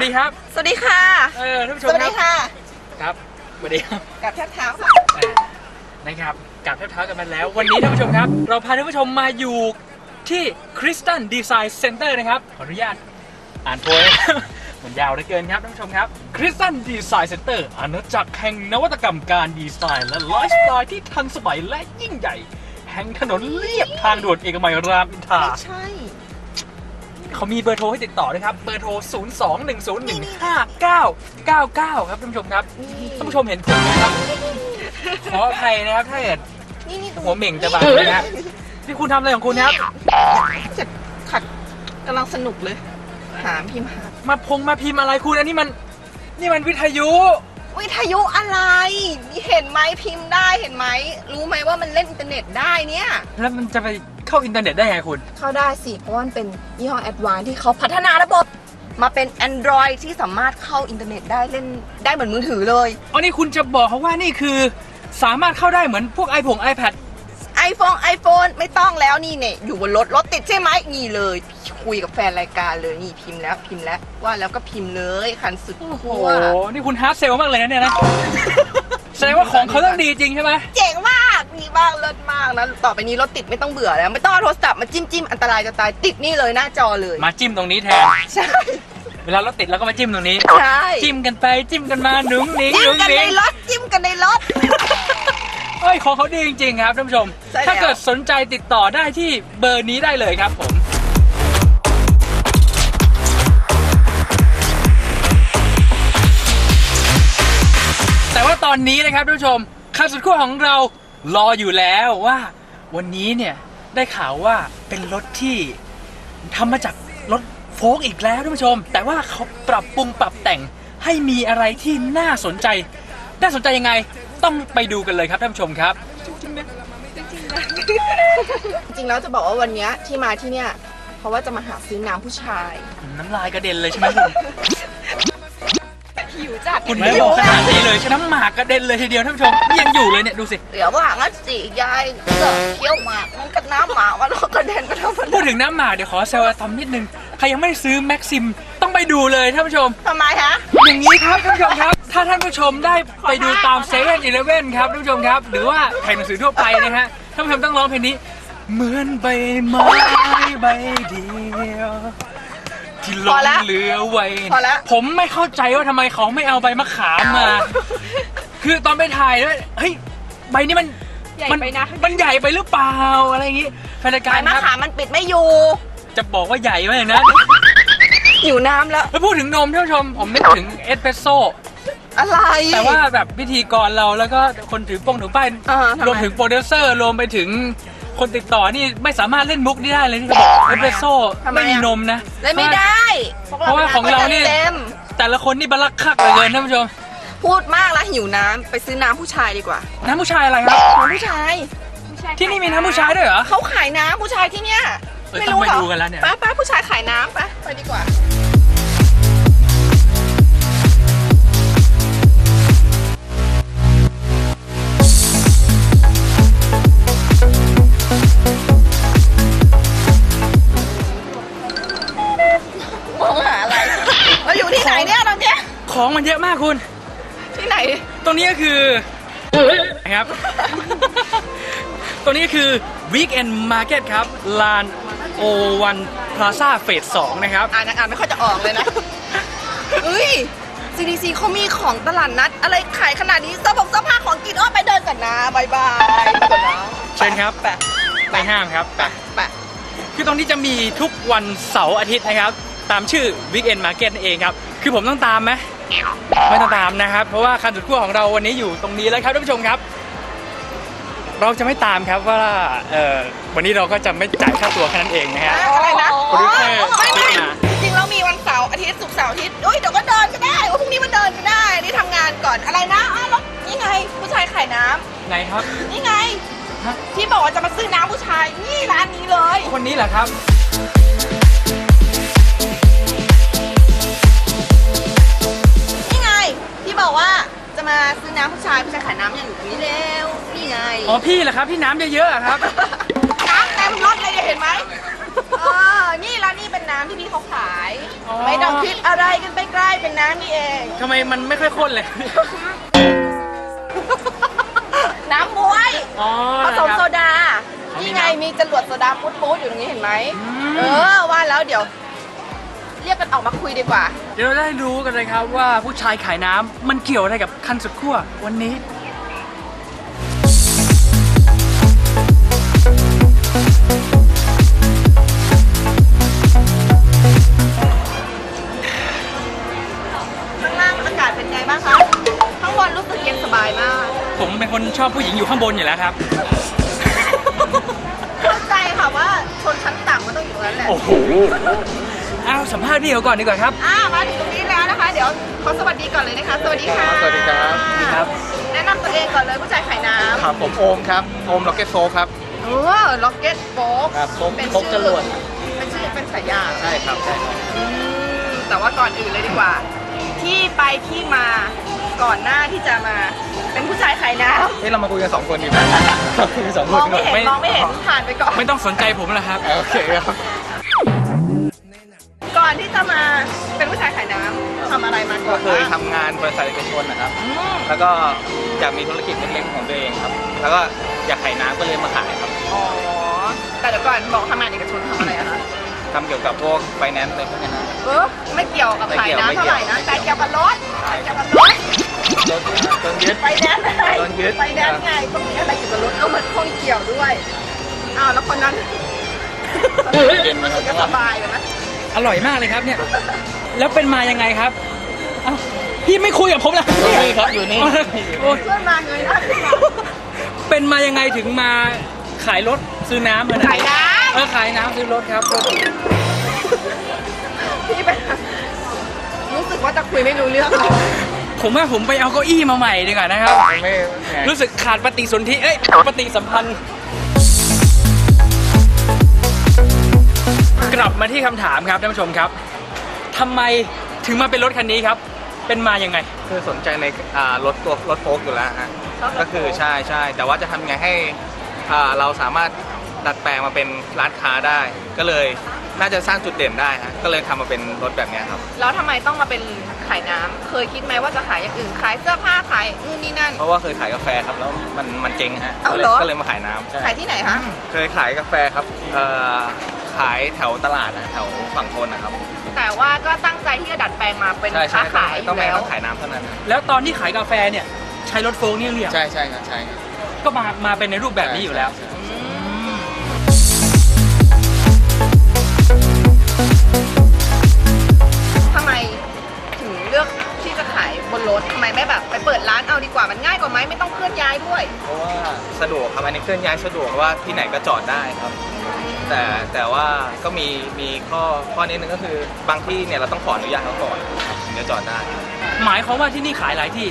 สวัสดีครับ สวัสดีค่ะ เออท่านผู้ชสมวัสครัดีบค่ะ ครับสวัสดีครับกับแทบเท้าค่ะเออนะครับกลับเท้าเท้ากันมาแล้ว วันนี้ท่านผู้ชมครับ เราพาท่านผู้ชมมาอยู่ที่ Christian Design Center นะครับ ขออนุญาตอ่านโพยมันยาวเหลือเกินครับท่านผู้ชมครับ Christian Design Center อาณาจักรแห่งนวัตกรรมการดีไซน์และไลฟ์สไตล์ที่ทันสมัยและยิ่งใหญ่ แห่งถนนเลียบทางด่วนเอกมัยรามอินทราไม่ใช่ เขามีเบอร์โทรให้ติดต่อด้วยครับ เบอร์โทร 0 2 1 0 1 5 9 9 9 ครับท่านผู้ชมครับท่านผู้ชมเห็นผมนะครับขออภัยนะครับถ้าเกิดนี่นี่หัวเหม่งจะบาดนะฮะนี่คุณทำอะไรของคุณครับ จะขัดกำลังสนุกเลย หามพิมพ์หามาพงมาพิมพ์อะไรคุณอันนี้มัน นี่มันวิทยุ วิทยุอะไรนี่เห็นไหมพิมพ์ได้เห็นไหม รู้ไหมว่ามันเล่นอินเทอร์เน็ตได้เนี่ย แล้วมันจะไป เข้าอินเทอร์เน็ตได้ไงคุณ เข้าได้สิเพราะว่ามันเป็นยี่ห้อแอดวานที่เขาพัฒนาระบบ มาเป็น Android ที่สามารถเข้าอินเทอร์เน็ตได้เล่นได้เหมือนมือถือเลย อ๋อนี่คุณจะบอกเขาว่านี่คือ สามารถเข้าได้เหมือนพวก iPhone iPad iPhone iPhone ไม่ต้องแล้วนี่เนี่ยอยู่บนรถรถติดใช่ไหมนี่เลย คุยกับแฟนรายการเลยนี่พิมพ์แล้วพิมพ์แล้วว่าแล้วก็พิมพ์เลยคันสุดโอ้โห ขั้วนี่คุณฮาร์ดเซลมากเลยนะเนี่ยนะ แสดงว่าของเขาต้องดีจริงใช่ไหม เจ๋ งมากดีมากเลิศมากนะ ต่อไปนี้รถติดไม่ต้องเบื่อแล้ว ไม่ต้องเอาโทรศัพท์มาจิ้มจิ้มอันตรายจะตายติดนี่เลยหน้าจอเลยมาจิ้มตรงนี้แทน ใช่เวลารถติดแล้วก็มาจิ้มตรงนี้ ใช่จิ้มกันไปจิ้มกันมาหนุ่งหนิงจิ้หมนุ่งกันหนิในงรถจิ้มกันในรถ เอ้ยของเขาดีจริงๆครับท่านผู้ชม ใช่แล้ว ถ้าเกิดสนใจติดต่อได้ที่เบอร์นี้ได้เลยครับผม แต่ว่าตอนนี้นะครับท่านผู้ชมข่าวสุดขั้วของเรา รออยู่แล้วว่าวันนี้เนี่ยได้ข่าวว่าเป็นรถที่ทำมาจากรถโฟล์กอีกแล้วท่านผู้ชม แต่ว่าเขาปรับปรุงปรับแต่งให้มีอะไรที่น่าสนใจ น่าสนใจยังไงต้องไปดูกันเลยครับท่านผู้ชมครับ จริงๆแล้วจะบอกว่าวันเนี้ยที่มาที่เนี่ยเพราะว่าจะมาหาซื้อน้ำผู้ชาย น้ำลายกระเด็นเลยใช่ไหมคุณ หิวจัดคุณไม่บอกขนาดนี้เลยใช่น้ำหมากกระเด็นเลยทีเดียวท่านผู้ชมนี่ยังอยู่เลยเนี่ยดูสิเดี๋ยวว่างั้นสิยายเกิดเคี้ยวหมากมันกับน้ำหมากมันกระเด็นไปทั้งหมดพูดถึงน้ำหมากเดี๋ยวขอเซลล์อะตอมนิดนึงใครยังไม่ได้ซื้อแม็กซิมต้องไปดูเลยท่านผู้ชม ทำไมฮะ อย่างนี้ครับท่านผู้ชมครับ ถ้าท่านผู้ชมได้ไปดูตามเซเว่นอีเลฟเว่นครับท่านผู้ชมครับ หรือว่าแผ่นหนังสือทั่วไปนะฮะท่านผู้ชมต้องร้องเพลงนี้ เหมือนใบไม้ใบเดียว ที่หลพองแล้วเหลือไว้พอแล้ว ผมไม่เข้าใจว่าทำไมเขาไม่เอาใบมะขามมา คือตอนไปถ่ายด้วยเฮ้ยใบนี้มันใหญ่มัไปนะมันใหญ่ไปหรือเปล่าอะไรอย่างงี้แฟนรายไก่การมะครับขามมันปิดไม่อยู่ จะบอกว่าใหญ่มากนะหิวน้ำแล้ว แล้วพูดถึงนมท่านผู้ชมผมนึกถึงเอสเปรสโซ่อะไร แต่ว่าแบบพิธีกรเราแล้วก็คนถือปงถือป้ายอ่าทำไม รวมถึงโปรดิวเซอร์รวมไปถึง คนติดต่อนี่ไม่สามารถเล่นมุกนี้ได้เลยที่เขาบอกเอสเปรสโซ่ทำไมอะ ไม่มีนมนะ เล่นไม่ได้เพราะว่าของเรานี่เต็มแต่ละคนนี่บลักคักเหลยท่านผู้ชม พูดมากแล้วหิวน้ำไปซื้อน้ำผู้ชายดีกว่า น้ำผู้ชายอะไรครับ น้ำผู้ชาย ที่นี่มีน้ำผู้ชายด้วยเหรอ เขาขายน้ำผู้ชายที่เนี่ยเออไม่ต้องรู้ไปเหรอดูกันแล้วเนี่ยไปไปผู้ชายขายน้ำไปไปดีกว่า ของมันเยอะมากคุณ ที่ไหน ตรงนี้ก็คือนะครับ ตรงนี้ก็คือ Weekend Market ครับ ลานโอวันพลาซ่าเฟส2นะครับ อ่านยังอ่านไม่ค่อยจะออกเลยนะเฮ้ย CDC เขามีของตลาดนัด อะไรขายขนาดนี้เสื้อผงเสื้อผ้าของกินอ้อไปเดินก่อนนะบายบายไปก่อนนะเชิญครับแปะไม่ห้ามครับแปะแปะคือตรงนี้จะมีทุกวันเสาร์อาทิตย์นะครับ ตามชื่อ Weekend Market นั่นเองครับ คือผมต้องตามไหม ไม่ต้องตามนะครับ เพราะว่าคันสุดขั้วของเราวันนี้อยู่ตรงนี้แล้วครับท่านผู้ชมครับ เราจะไม่ตามครับว่าเอ่อวันนี้เราก็จะไม่จ่ายค่าตัวแค่นั้นเองนะฮะ อะไรนะโปรดิวเซอร์ไม่ไม่ติ๊กมาจริงๆเรามีวันเสาร์อาทิตย์ศุกร์เสาร์อาทิตย์เอ้ยเดี๋ยวก็เดินก็ได้โอ้ยพรุ่งนี้มาเดินก็ได้ นี่ทำงานก่อนอะไรนะอ้าวแล้วนี่ไง ผู้ชายขายน้ำไหนครับนี่ไง ฮะ ที่บอกว่าจะมาซื้อน้ำผู้ชายนี่ร้านนี้เลย คนนี้เหรอครับ น้ำผู้ชายผู้ชายขายน้ำอย่างนี้แล้วนี่ไงอ๋อพี่เหรอครับ พี่น้ำเยอะๆอะครับ น้ำเต็มรถเลยเห็นไหมเออนี่ร้านนี่เป็นน้ำที่พี่เขาขายไม่ต้องคิดอะไรกันใกล้ๆเป็นน้ำนี่เอง ทำไมมันไม่ค่อยข้นเลย น้ำบ๊วยผสมโซดา นี่ไงมีจรวดโซดาปุ๊ดๆอยู่ตรงนี้เห็นไหม เออว่าแล้วเดี๋ยว เรียกกันออกมาคุยดีกว่า เดี๋ยวเราได้รู้กันเลยครับว่าผู้ชายขายน้ำมันเกี่ยวอะไรกับคันสุดขั้ววันนี้ ข้างล่างอากาศเป็นไงบ้างคะ ข้างบนรู้สึกเย็นสบายมาก ผมเป็นคนชอบผู้หญิงอยู่ข้างบนอยู่แล้วครับ เข้าใจค่ะว่าชนชั้นต่ำมันต้องอยู่ตรงนั้นแหละ โอ้โห เอาสัมภาษณ์พี่เขาก่อนดีกว่าครับ อ่ามาถึงตรงนี้แล้วนะคะ เดี๋ยวขอสวัสดีก่อนเลยนะคะ สวัสดีค่ะสวัสดีครับครับ แนะนำตัวเองก่อนเลยผู้ชายขายน้ำครับผมโอมครับ โอมล็อกเก็ตโฟครับเออล็อกเก็ตโป๊กครับโฟกเป็นโฟกชื่จอรวดเป็นชื่อเป็นฉายาใช่ครับใช่ครับอืมแต่ว่าก่อนอื่นเลยดีกว่า ที่ไปที่มาก่อนหน้าที่จะมาเป็นผู้ชายขายน้นี่เรามาคุยกันสองคนอยู่นะเราคุยกันสองำคมนองไม่เห็นไม่มองไม่เห็นผ่านไปก่อนไม่ต้องสนใจผมแล้วครับโอเคครับ ก่อนที่จะมาเป็นผู้ชายขายน้ำทำอะไรมาก่ก็อนเคยบ้างทำงานบริษัทเอกชนนะครับ อืมแล้วก็อยากมีธุรกิจเล็กๆของตัวเองครับ แล้วก็อยากขายน้ำก็เลยมาขายครับอ๋อ แต่เดี๋ยวก่อนบอกทำงานเอกชนทำอะไรอะคะ ทำเกี่ยวกับพวกไฟแนนซ์อะไรพวกนี้นะ เออไม่เกี่ยวกับขายน้ำเท่าไหร่นะ ไม่เกี่ยวแต่เกี่ยวกับรถแต่เกี่ยวกับรถโดนโดนยึดไฟแนนซ์ไงโดนยึดไฟแนนซ์ไงตรงนี้อะไรเกี่ยวกับรถก็มันข้องเกี่ยวด้วยอ้าวแล้วคนนั้นเย็นไหมรู้คสึรักบจะสบายเลยไหม อร่อยมากเลยครับเนี่ย แล้วเป็นมายังไงครับเอ้าพี่ไม่คุยกับผมแล้วอยู่นี่ครับอยู่นี่ โอ้ยเพื่อนมาเงยหน้าขึ้นมาเป็นมายังไงถึงมาขายรถซื้อน้ำขนาดขายน้เออขายน้ำซื้อรถครับำพี่เป็นรู้สึกว่าจะคุยไม่รู้เรื่องเลยผมว่าผมไปเอาเก้าอี้มาใหม่ดีกว่านะครับ ไม่แหมรู้สึกขาดปฏิสนธิเอ้ยปฏิสัมพันธ์ กลับมาที่คำถามครับท่านผู้ชมครับทำไมถึงมาเป็นรถคันนี้ครับ เป็นมายังไง คือสนใจในอ่ารถตัวรถโฟกอยู่แล้วฮะก็คือใช่ใช่แต่ว่าจะทำไงให้อ่าเราสามารถดัดแปลงมาเป็นร้านค้าได้ ก็เลยน่าจะสร้างจุดเด่นได้ฮะก็เลยทำมาเป็นรถแบบเนี้ยครับ แล้วทำไมต้องมาเป็นขายน้ำเคยคิดไหมว่าจะขายอย่างอื่นขายเสื้อผ้าขายนู่นนี่นั่น เพราะว่าเคยขายกาแฟครับแล้วมันมันเจ๊งฮะเอาก็เหเลรยอก็เลยมาขายน้ำใช่ ขายที่ไหนคะ เคยขายกาแฟครับเอ่อ ขายแถวตลาดนะแถวฝั่งทนนะครับแต่ว่าก็ตั้งใจที่จะดัดแปลงมาเป็นใช่ใช่ค้าต้องขายอต้องไม่ยู่แล้วต้องขายน้ำเท่านั้นนะแล้วตอนที่ขายกาแฟเนี่ยใช้รถโฟล์กนี่หรือยังใช่ใช่ครับใช่ครับก็มามาเป็นในรูปแบบนี้อยู่แล้วใช่อืมทำไมถึงเลือกที่จะขายบนรถทำไมไม่แบบไปเปิดร้านเอาดีกว่ามันง่ายกว่าไหมไม่ต้องเคลื่อนย้ายด้วย เพราะว่าสะดวกครับอันนี้เคลื่อนย้ายสะดวกว่าที่ไหนก็จอดได้ครับ แต่แต่ว่าก็มีมีข้อข้อนี้หนึงก็คือบางที่เนี่ยเราต้องขออนุญาตเขาก่อนครับถึงจะจอดได้ หมายความว่าที่นี่ขายหลายที่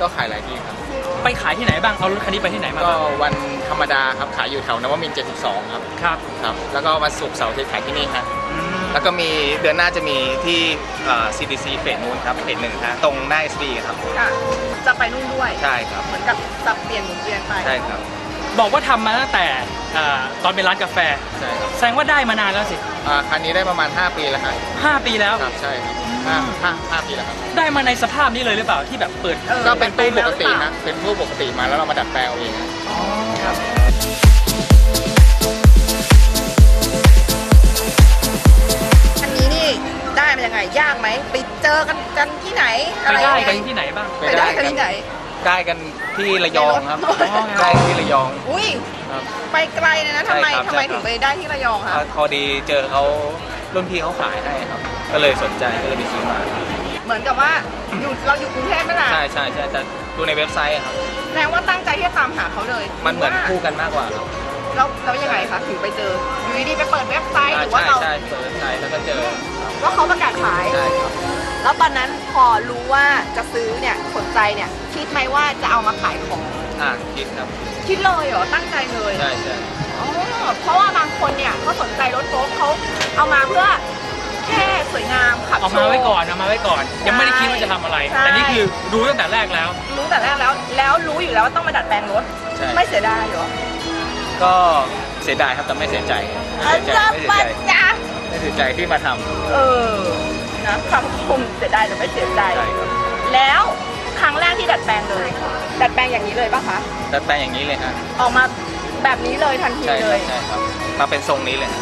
ก็ขายหลายที่ครับ ไปขายที่ไหนบ้าง เอารถคันนี้ไปที่ไหนมาก็บ้างวันธรรมดาครับขายอยู่แถวนวมินทร์72 ครับครับครับ แล้วก็วันศุกร์เสาร์อาทิตย์ขายที่นี่ครับ อืมแล้วก็มีเดือนหน้าจะมีที่เอ่อ CDC เฟสนูนครับเฟสหนึ่งครับตรงหน้า SD ครับ ค่ะ จะไปนู่นด้วย ใช่ครับ เหมือนกับสับเปลี่ยนหมุนเวียนไป ใช่ครับ บอกว่าทำมาตั้งแต่อ่าตอนเป็นร้านกาแฟ ใช่ครับแสดงว่าได้มานานแล้วสิอ่าคันนี้ได้ประมาณ 5 ปีแล้วครับ5ปีแล้ว ครับใช่ครับห้าห้าห้าปีแล้วครับ ได้มาในสภาพนี้เลยหรือเปล่าที่แบบเปิดออก็เป็นตู้ปกติดัดแปลงแล้วหรือเปล่านะเป็นตู้ปกติมาแล้วเรามาดัดแปลงเอาเองครับครับอันนี้นี่ได้มายังไงยากไหมไปเจอกันกันที่ไหนไปอะไรได้ยังกันไงที่ไหนบ้าง ไปได้กันที่ไหน ได้กันที่ระยองครับอ๋อได้ที่ระยองอุ้ยครับไปไกลเลยนะทำไมใช่ครับทำไมใช่ครับถึงไปได้ที่ระยองคะพอดีเจอเขารุ่นพี่เขาขายให้ครับ ก็เลยสนใจก็เลยไปซื้อมา เหมือนกับว่าอยู่เราอยู่กรุงเทพนั่นแหละใช่ใช่ใช่แต่ดูในเว็บไซต์อะครับแสดงว่าตั้งใจที่จะตามหาเขาเลย มันเหมือนว่าคู่กันมากกว่าครับแล้วแล้วยังไงคะถึงไปเจอ อยู่ดีๆไปเปิดเว็บไซต์หรือว่าใช่เราใช่เปิดเว็บไซต์แล้วก็เจอครับว่าเขาประกาศขายใช่ครับ แล้วตอนนั้นพอรู้ว่าจะซื้อเนี่ยสนใจเนี่ยคิดไหมว่าจะเอามาขายของ อ่าคิดครับคิดเลยเหรอตั้งใจเลยใช่ใช่อ๋อเพราะว่าบางคนเนี่ยเขาสนใจรถโฟล์คเขาเอามาเพื่อแค่สวยงามขับเอาโชมาว์ ไว้ก่อนเอามาไว้ก่อน ยังไม่ได้คิดว่าจะทำอะไร ใช่ แต่นี่คือรู้ตั้งแต่แรกแล้ว รู้แต่แรกแล้วแล้วรู้อยู่แล้วว่าต้องมาดัดแปลงรถ ใช่ไม่เสียดายเหรอก็เสียดายครับแต่ไม่เสียใจไม่อาเสียใจจารไม่ย์เสียปัใจจจาไม่เสียใจที่มาทำ เออ นะคำคมเสียดายหรือไม่เสียใจ ใช่ครับแล้วครั้งแรกที่ดัดแปลงเลย ดัดแปลงอย่างนี้เลยปะคะดัดแปลงอย่างนี้เลยฮะออกมาแบบนี้เลยทันทีใช่คเลรับย ใช่ครับมาเป็นทรงนี้เลยฮะ